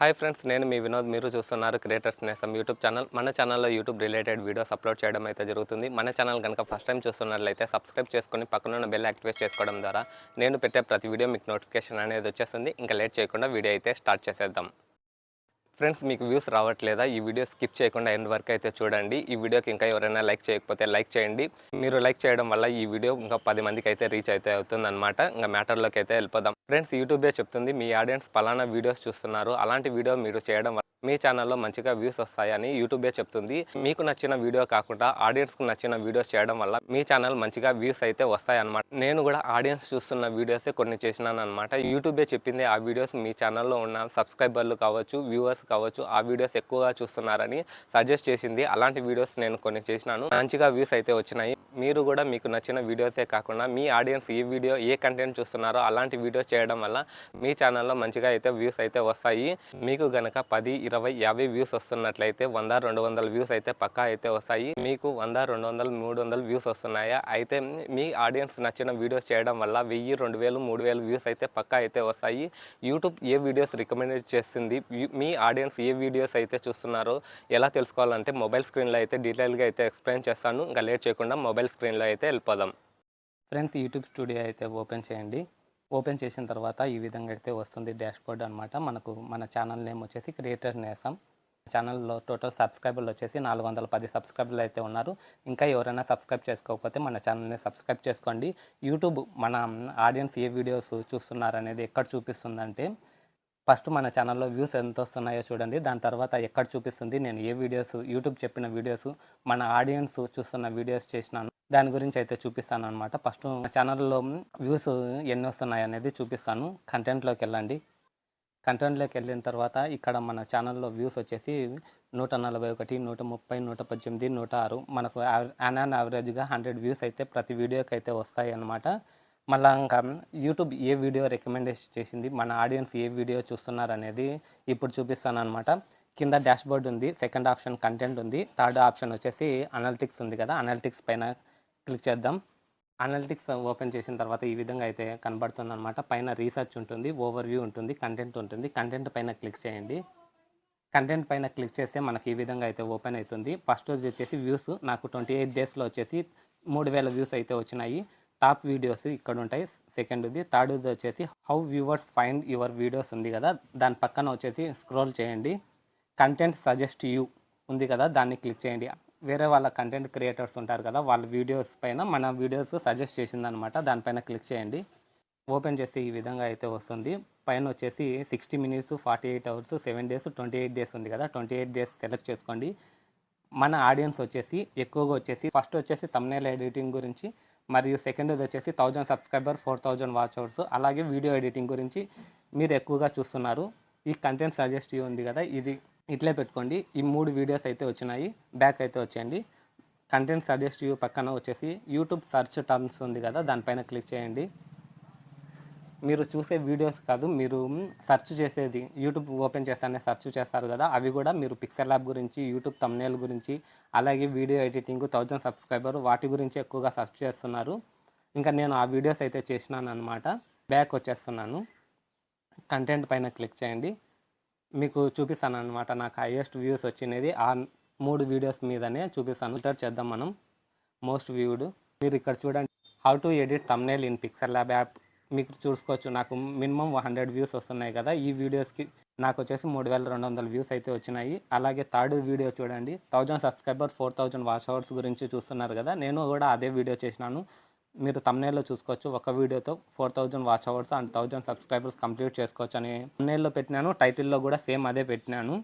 Hi friends నేను మీ వినోద్. మీరు చూస్తున్నారు క్రియేటర్స్ నేసం యూట్యూబ్ ఛానల్. మన ఛానల్లో యూట్యూబ్ రిలేటెడ్ వీడియోస్ అప్లోడ్ చేయడం అయితే జరుగుతుంది. మన ఛానల్ కనుక ఫస్ట్ టైం చూస్తున్నట్లయితే సబ్స్క్రైబ్ చేసుకొని పక్కనున్న బెల్ యాక్టివేట్ చేసుకోవడం ద్వారా నేను పెట్టే ప్రతి వీడియో మీకు నోటిఫికేషన్ అనేది వచ్చేస్తుంది. ఇంకా లేట్ చేయకుండా వీడియో అయితే స్టార్ట్ చేసేద్దాం. ఫ్రెండ్స్ మీకు వ్యూస్ రావట్లేదా? ఈ వీడియో స్కిప్ చేయకుండా ఎండ్ వరకు అయితే చూడండి. ఈ వీడియోకి ఇంకా ఎవరైనా లైక్ చేయకపోతే లైక్ చేయండి. మీరు లైక్ చేయడం వల్ల ఈ వీడియో ఇంకా పది మందికి అయితే రీచ్ అయితే అవుతుంది అనమాట ఇంకా మ్యాటర్లోకి అయితే వెళ్ళిపోదాం. ఫ్రెండ్స్ యూట్యూబే చెప్తుంది మీ ఆడియన్స్ పలానా వీడియోస్ చూస్తున్నారు. అలాంటి వీడియో మీరు చేయడం మీ ఛానల్లో మంచిగా వ్యూస్ వస్తాయని యూట్యూబే చెప్తుంది. మీకు నచ్చిన వీడియో కాకుండా ఆడియన్స్కి నచ్చిన వీడియోస్ చేయడం వల్ల మీ ఛానల్ మంచిగా వ్యూస్ అయితే వస్తాయన్నమాట. నేను కూడా ఆడియన్స్ చూస్తున్న వీడియోసే కొన్ని చేసినాను అనమాట యూట్యూబే చెప్పింది ఆ వీడియోస్ మీ ఛానల్లో ఉన్న సబ్స్క్రైబర్లు కావచ్చు వ్యూవర్స్ కావచ్చు ఆ వీడియోస్ ఎక్కువగా చూస్తున్నారని సజెస్ట్ చేసింది. అలాంటి వీడియోస్ నేను కొన్ని చేసినాను. మంచిగా వ్యూస్ అయితే వచ్చినాయి. మీరు కూడా మీకు నచ్చిన వీడియోసే కాకుండా మీ ఆడియన్స్ ఏ వీడియో ఏ కంటెంట్ చూస్తున్నారో అలాంటి వీడియోస్ చేయడం వల్ల మీ ఛానల్లో మంచిగా అయితే వ్యూస్ అయితే వస్తాయి. మీకు గనక పది ఇరవై యాభై వ్యూస్ వస్తున్నట్లయితే వంద రెండు వందల వ్యూస్ అయితే పక్కా అయితే వస్తాయి. మీకు వంద రెండు వందలు మూడు వందలు వ్యూస్ వస్తున్నాయా? అయితే మీ ఆడియన్స్ నచ్చిన వీడియోస్ చేయడం వల్ల వెయ్యి రెండు వేలు మూడు వేలు వ్యూస్ అయితే పక్కా అయితే వస్తాయి. యూట్యూబ్ ఏ వీడియోస్ రికమెండ్ చేసింది? మీ ఆడియన్స్ ఏ వీడియోస్ అయితే చూస్తున్నారో ఎలా తెలుసుకోవాలంటే మొబైల్ స్క్రీన్లో అయితే డీటెయిల్గా అయితే ఎక్స్ప్లెయిన్ చేస్తాను. ఇంకా లేట్ చేయకుండా మొబైల్ స్క్రీన్లో అయితే వెళ్ళిపోదాం. ఫ్రెండ్స్ యూట్యూబ్ స్టూడియో అయితే ఓపెన్ చేయండి. ఓపెన్ చేసిన తర్వాత ఈ విధంగా అయితే వస్తుంది డాష్ బోర్డ్ అనమాట మనకు మన ఛానల్ నేమ్ వచ్చేసి క్రియేటర్ నేసం. ఛానల్లో టోటల్ సబ్స్క్రైబర్లు వచ్చేసి నాలుగు వందల పది సబ్స్క్రైబర్లు అయితే ఉన్నారు. ఇంకా ఎవరైనా సబ్స్క్రైబ్ చేసుకోకపోతే మన ఛానల్ని సబ్స్క్రైబ్ చేసుకోండి. యూట్యూబ్ మన ఆడియన్స్ ఏ వీడియోస్ చూస్తున్నారు అనేది ఎక్కడ చూపిస్తుందంటే ఫస్ట్ మన ఛానల్లో వ్యూస్ ఎంత వస్తున్నాయో చూడండి. దాని తర్వాత ఎక్కడ చూపిస్తుంది నేను ఏ వీడియోస్ యూట్యూబ్ చెప్పిన వీడియోస్ మన ఆడియన్స్ చూస్తున్న వీడియోస్ చేసినాను. దాని గురించి అయితే చూపిస్తాను అనమాట ఫస్ట్ ఛానల్లో వ్యూస్ ఎన్ని వస్తున్నాయి అనేది చూపిస్తాను. కంటెంట్లోకి వెళ్ళండి. కంటెంట్లోకి వెళ్ళిన తర్వాత ఇక్కడ మన ఛానల్లో వ్యూస్ వచ్చేసి నూట నలభై ఒకటి నూట ముప్పై నూట పద్దెనిమిది నూట ఆరు. మనకు యాన్ ఆన్ యావరేజ్గా హండ్రెడ్ వ్యూస్ అయితే ప్రతి వీడియోకి అయితే వస్తాయి అన్నమాట మళ్ళా ఇంకా యూట్యూబ్ ఏ వీడియో రికమెండేషన్ చేసింది మన ఆడియన్స్ ఏ వీడియో చూస్తున్నారు అనేది ఇప్పుడు చూపిస్తాను అనమాట కింద డాష్బోర్డ్ ఉంది సెకండ్ ఆప్షన్ కంటెంట్ ఉంది థర్డ్ ఆప్షన్ వచ్చేసి అనలిటిక్స్ ఉంది కదా అనలిటిక్స్ పైన క్లిక్ చేద్దాం. అనలిటిక్స్ ఓపెన్ చేసిన తర్వాత ఈ విధంగా అయితే కనబడుతుంది అనమాట పైన రీసెర్చ్ ఉంటుంది ఓవర్ వ్యూ ఉంటుంది కంటెంట్ ఉంటుంది. కంటెంట్ పైన క్లిక్ చేయండి. కంటెంట్ పైన క్లిక్ చేస్తే మనకి ఈ విధంగా అయితే ఓపెన్ అవుతుంది. ఫస్ట్ రోజు వచ్చేసి వ్యూస్ నాకు ట్వంటీ ఎయిట్ డేస్లో వచ్చేసి మూడు వేల వ్యూస్ అయితే వచ్చినాయి. టాప్ వీడియోస్ ఇక్కడ ఉంటాయి సెకండ్ది థర్డ్ది వచ్చేసి how viewers find your videos ఉంది కదా. దాని పక్కన వచ్చేసి స్క్రోల్ చేయండి. కంటెంట్ సజెస్ట్ యూ ఉంది కదా దాన్ని క్లిక్ చేయండి. వేరే వాళ్ళ కంటెంట్ క్రియేటర్స్ ఉంటారు కదా వాళ్ళ వీడియోస్ పైన మన వీడియోస్ సజెస్ట్ చేసిందనమాట. దానిపైన క్లిక్ చేయండి. ఓపెన్ చేసి ఈ విధంగా అయితే వస్తుంది. పైన వచ్చేసి sixty minutes forty eight hours seven days twenty eight days ఉంది కదా. ట్వంటీ ఎయిట్ డేస్ సెలెక్ట్ చేసుకోండి. మన ఆడియన్స్ వచ్చేసి ఎక్కువగా వచ్చేసి ఫస్ట్ వచ్చేసి తమ్నేల్ ఎడిటింగ్ గురించి మరియు సెకండ్ వచ్చేసి thousand subscriber four thousand watch hours అలాగే వీడియో ఎడిటింగ్ గురించి మీరు ఎక్కువగా చూస్తున్నారు. ఈ కంటెంట్ సజెస్ట్ ఉంది కదా ఇది ఇట్లే పెట్టుకోండి. ఈ మూడు వీడియోస్ అయితే వచ్చినాయి బ్యాక్ అయితే వచ్చేయండి. కంటెంట్ సజెస్ట్ యూ పక్కన వచ్చేసి యూట్యూబ్ సెర్చ్ టర్మ్స్ ఉంది కదా దానిపైన క్లిక్ చేయండి. మీరు చూసే వీడియోస్ కాదు మీరు సెర్చ్ చేసేది యూట్యూబ్ ఓపెన్ చేస్తానే సెర్చ్ చేస్తారు కదా అవి కూడా మీరు పిక్సెల్ ల్యాబ్ గురించి యూట్యూబ్ తమ్నేల్ గురించి అలాగే వీడియో ఎడిటింగ్ థౌజండ్ సబ్స్క్రైబర్ వాటి గురించి ఎక్కువగా సెర్చ్ చేస్తున్నారు. ఇంకా నేను ఆ వీడియోస్ అయితే చేసినాను అనమాట బ్యాక్ వచ్చేస్తున్నాను. కంటెంట్ పైన క్లిక్ చేయండి. మీకు చూపిస్తాను అనమాట నాకు హైయెస్ట్ వ్యూస్ వచ్చినది. ఆ మూడు వీడియోస్ మీదనే చూపిస్తాను. ఫిల్టర్ చేద్దాం మనం. మోస్ట్ వ్యూడ్ మీరు ఇక్కడ చూడండి. How to edit thumbnail in Pixel Lab app మీకు చూసుకోవచ్చు. నాకు మినిమం హండ్రెడ్ వ్యూస్ వస్తున్నాయి కదా ఈ వీడియోస్కి నాకు వచ్చేసి మూడు వేల రెండు వందల వ్యూస్ అయితే వచ్చినాయి. అలాగే థర్డ్ వీడియో చూడండి. Thousand subscriber four thousand watch hours గురించి చూస్తున్నారు కదా నేను కూడా అదే వీడియో చేసినాను. మీరు తమ్నేల్లో చూసుకోవచ్చు. ఒక వీడియోతో four thousand watch hours and thousand subscribers complete చేసుకోవచ్చు అని తమ్నేల్లో పెట్టినాను. టైటిల్లో కూడా సేమ్ అదే పెట్టినాను.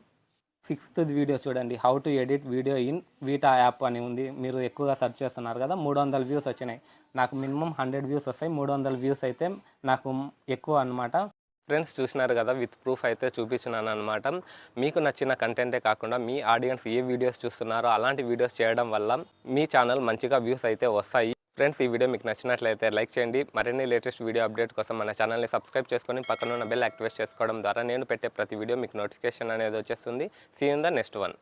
సిక్స్త్ వీడియో చూడండి. How to edit video in VITA app అని ఉంది. మీరు ఎక్కువగా సెర్చ్ చేస్తున్నారు కదా మూడు వందల వ్యూస్ వచ్చినాయి. నాకు మినిమం హండ్రెడ్ వ్యూస్ వస్తాయి. మూడు వందల వ్యూస్ అయితే నాకు ఎక్కువ అనమాట ఫ్రెండ్స్ చూసినారు కదా విత్ ప్రూఫ్ అయితే చూపించినాను అనమాట మీకు నచ్చిన కంటెంటే కాకుండా మీ ఆడియన్స్ ఏ వీడియోస్ చూస్తున్నారో అలాంటి వీడియోస్ చేయడం వల్ల మీ ఛానల్ మంచిగా వ్యూస్ అయితే వస్తాయి. ఫ్రెండ్స్ ఈ వీడియో మీకు నచ్చినట్లయితే లైక్ చేయండి. మరిన్ని లేటెస్ట్ వీడియో అప్డేట్ కోసం మన ఛానల్ని సబ్స్క్రైబ్ చేసుకొని పక్కన ఉన్న బెల్ యాక్టివేట్ చేసుకోవడం ద్వారా నేను పెట్టే ప్రతి వీడియో మీకు నోటిఫికేషన్ అనేది వచ్చేస్తుంది. See in the next one